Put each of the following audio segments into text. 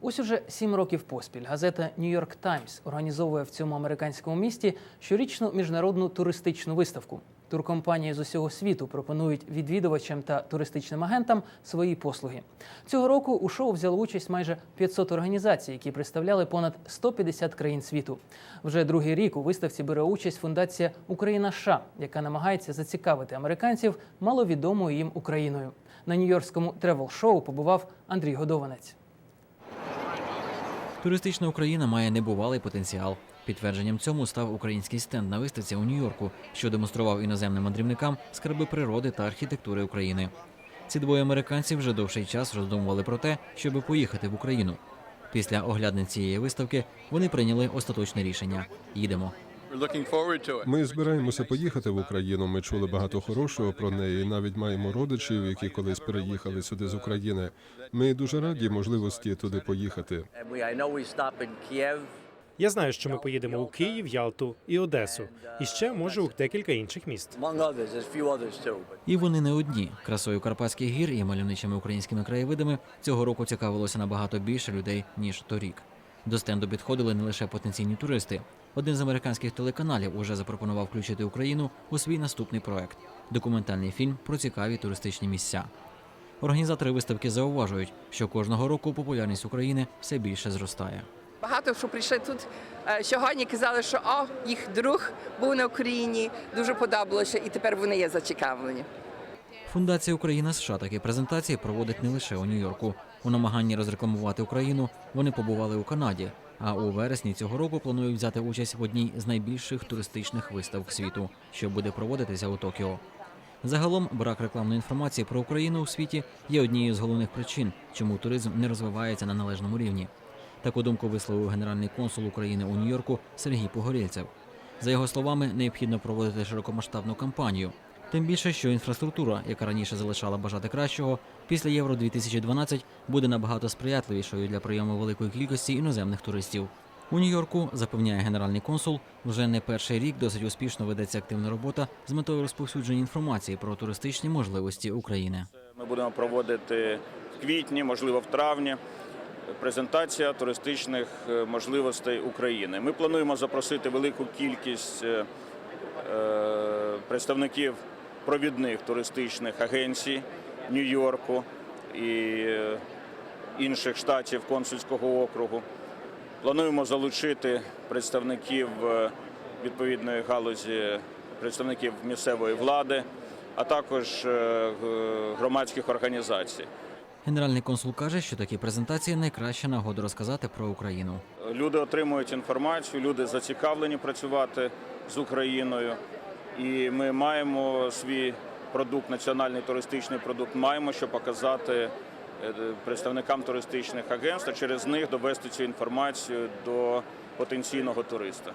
Ось уже сім років поспіль газета Нью-Йорк Таймс організовує в цьому американському місті щорічну міжнародну туристичну виставку. Туркомпанії з усього світу пропонують відвідувачам та туристичним агентам свої послуги. Цього року у шоу взяло участь майже 500 організацій, які представляли понад 150 країн світу. Вже другий рік у виставці бере участь фундація Україна США, яка намагається зацікавити американців маловідомою їм Україною. На нью-йоркському тревел-шоу побував Андрій Годованець. Туристична Україна має небувалий потенціал. Підтвердженням цьому став український стенд на виставці у Нью-Йорку, що демонстрував іноземним мандрівникам скарби природи та архітектури України. Ці двоє американців вже довший час роздумували про те, щоб поїхати в Україну. Після оглядин цієї виставки вони прийняли остаточне рішення: їдемо. We're looking forward to it. Ми збираємося поїхати в Україну. Ми чули багато хорошого про неї. Навіть маємо родичів, які колись переїхали сюди з України. Ми дуже раді можливості туди поїхати. Я знаю, що ми поїдемо у Київ, Ялту і Одесу, і ще може у декілька інших міст. І вони не одні. Красою Карпатських гір і мальовничими українськими краєвидами цього року цікавилося набагато більше людей ніж торік. До стенду підходили не лише потенційні туристи. Один з американських телеканалів уже запропонував включити Україну у свій наступний проект документальний фільм про цікаві туристичні місця. Організатори виставки зауважують, що кожного року популярність України все більше зростає. Багато що прийшли тут е, сьогодні, казали, що о, їх друг був на Україні, дуже подобалося, і тепер вони є зацікавлені. Фундація Україна США такі презентації проводить не лише у Нью-Йорку. У намаганні розрекламувати Україну вони побували у Канаді. А у вересні цього року планують взяти участь в одній з найбільших туристичних виставок світу, що буде проводитися у Токіо. Загалом брак рекламної інформації про Україну у світі є однією з головних причин, чому туризм не розвивається на належному рівні. Таку думку висловив генеральний консул України у Нью-Йорку Сергій Погорєльцев. За його словами, необхідно проводити широкомасштабну кампанію. Тим більше, що інфраструктура, яка раніше залишала бажати кращого, після Євро 2012 буде набагато сприятливішою для прийому великої кількості іноземних туристів. У Нью-Йорку запевняє генеральний консул, вже не перший рік досить успішно ведеться активна робота з метою розповсюдження інформації про туристичні можливості України. Ми будемо проводити в квітні, можливо, в травні. Презентація туристичних е, можливостей України. Ми плануємо запросити велику кількість е, е, представників провідних туристичних агенцій Нью-Йорку і е, інших штатів консульського округу. Плануємо залучити представників е, відповідної галузі, представників місцевої влади, а також е, громадських організацій. Генеральний консул каже, що такі презентації найкраща нагода розказати про Україну. Люди отримують інформацію, люди зацікавлені працювати з Україною, і ми маємо свій продукт, національний туристичний продукт, маємо що показати е, представникам туристичних агентств, а через них довести цю інформацію до потенційного туриста.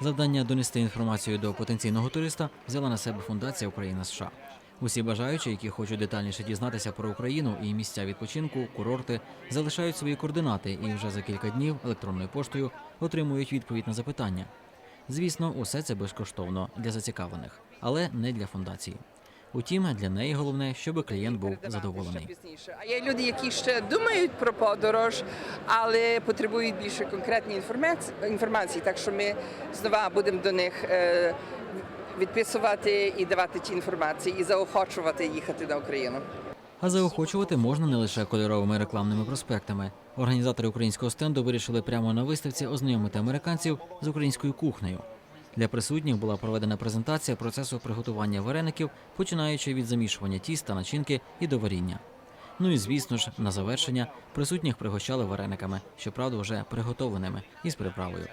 Завдання донести інформацію до потенційного туриста взяла на себе фундація Україна США. Усі бажаючі, які хочуть детальніше дізнатися про Україну і місця відпочинку, курорти, залишають свої координати і вже за кілька днів електронною поштою отримують відповідь на запитання. Звісно, усе це безкоштовно для зацікавлених, але не для фундації. Утім, для неї головне, щоб клієнт був задоволений. А є люди, які ще думають про подорож, але потребують більше конкретної інформації, інформації. Так що ми знову будемо до них е, відписувати і давати ті інформації, і заохочувати їхати на Україну. А заохочувати можна не лише кольоровими рекламними проспектами. Організатори українського стенду вирішили прямо на виставці ознайомити американців з українською кухнею. Для присутніх була проведена презентація процесу приготування вареників, починаючи від замішування тіста, начинки і до варіння. Ну і звісно ж, на завершення присутніх пригощали варениками, щоправда, вже приготованими із приправою.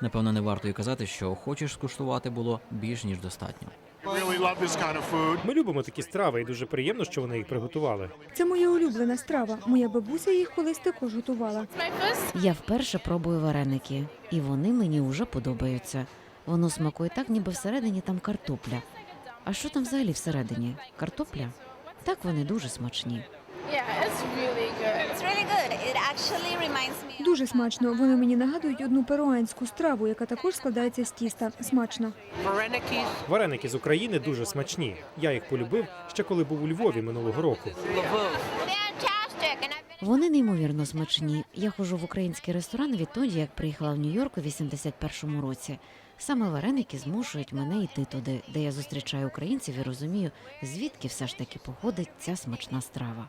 Напевно, не варто й казати, що хочеш скуштувати було більш ніж достатньо. Ми любимо такі страви, і дуже приємно, що вони їх приготували. Це моя улюблена страва. Моя бабуся їх колись також готувала. Я вперше пробую вареники, і вони мені вже подобаються. Воно смакує так, ніби всередині там картопля. А що там взагалі всередині? Картопля? Так вони дуже смачні. Дуже смачно. Вони мені нагадують одну перуанську страву, яка також складається з тіста. Смачно. Вареники з України дуже смачні. Я їх полюбив ще коли був у Львові минулого року. Вони неймовірно смачні. Я ходжу в український ресторан відтоді, як приїхала в Нью-Йорк у 81-му році. Саме вареники змушують мене йти туди, де я зустрічаю українців і розумію, звідки все ж таки походить ця смачна страва.